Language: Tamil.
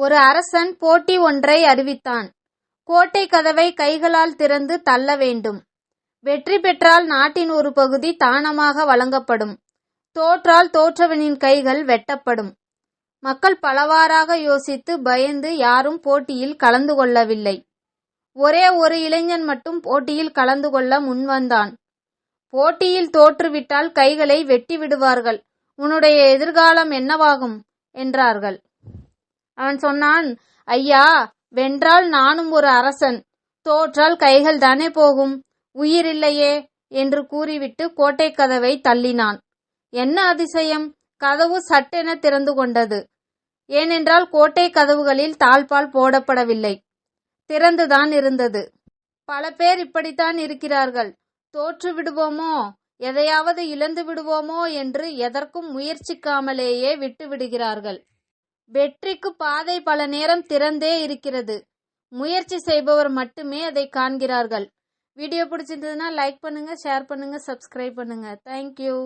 ஒரு அரசன் போட்டி ஒன்றை அறிவித்தான். கோட்டை கதவை கைகளால் திறந்து தள்ள வேண்டும். வெற்றி பெற்றால் நாட்டின் ஒரு பகுதி தானமாக வழங்கப்படும். தோற்றால் தோற்றவனின் கைகள் வெட்டப்படும். மக்கள் பலவாறாக யோசித்து பயந்து யாரும் போட்டியில் கலந்து கொள்ளவில்லை. ஒரே ஒரு இளைஞன் மட்டும் போட்டியில் கலந்து கொள்ள முன்வந்தான். போட்டியில் தோற்றுவிட்டால் கைகளை வெட்டி விடுவார்கள். உன்னுடைய எதிர்காலம் என்னவாகும்? என்றார்கள். அவன் சொன்னான் ஐயா வென்றால் நானும் ஒரு அரசன். தோற்றால் கைகள் தானே போகும். உயிரில்லையே என்று கூறிவிட்டு கோட்டை கதவை தள்ளினான். என்ன அதிசயம்? கதவு சட்டென திறந்து கொண்டது. ஏனென்றால் கோட்டை கதவுகளில் தாழ்பால் போடப்படவில்லை. திறந்துதான் இருந்தது. பல பேர் இப்படித்தான் இருக்கிறார்கள். தோற்று விடுவோமோ? எதையாவது இழந்து விடுவோமோ? என்று எதற்கும் முயற்சிக்காமலேயே விட்டு விடுகிறார்கள். வெற்றிக்கு பாதை பல நேரம் திறந்தே இருக்கிறது. முயற்சி செய்பவர் மட்டுமே அதை காண்கிறார்கள். வீடியோ பிடிச்சிருந்ததுன்னா லைக் பண்ணுங்க ஷேர் பண்ணுங்க சப்ஸ்கிரைப் பண்ணுங்க. தேங்க்யூ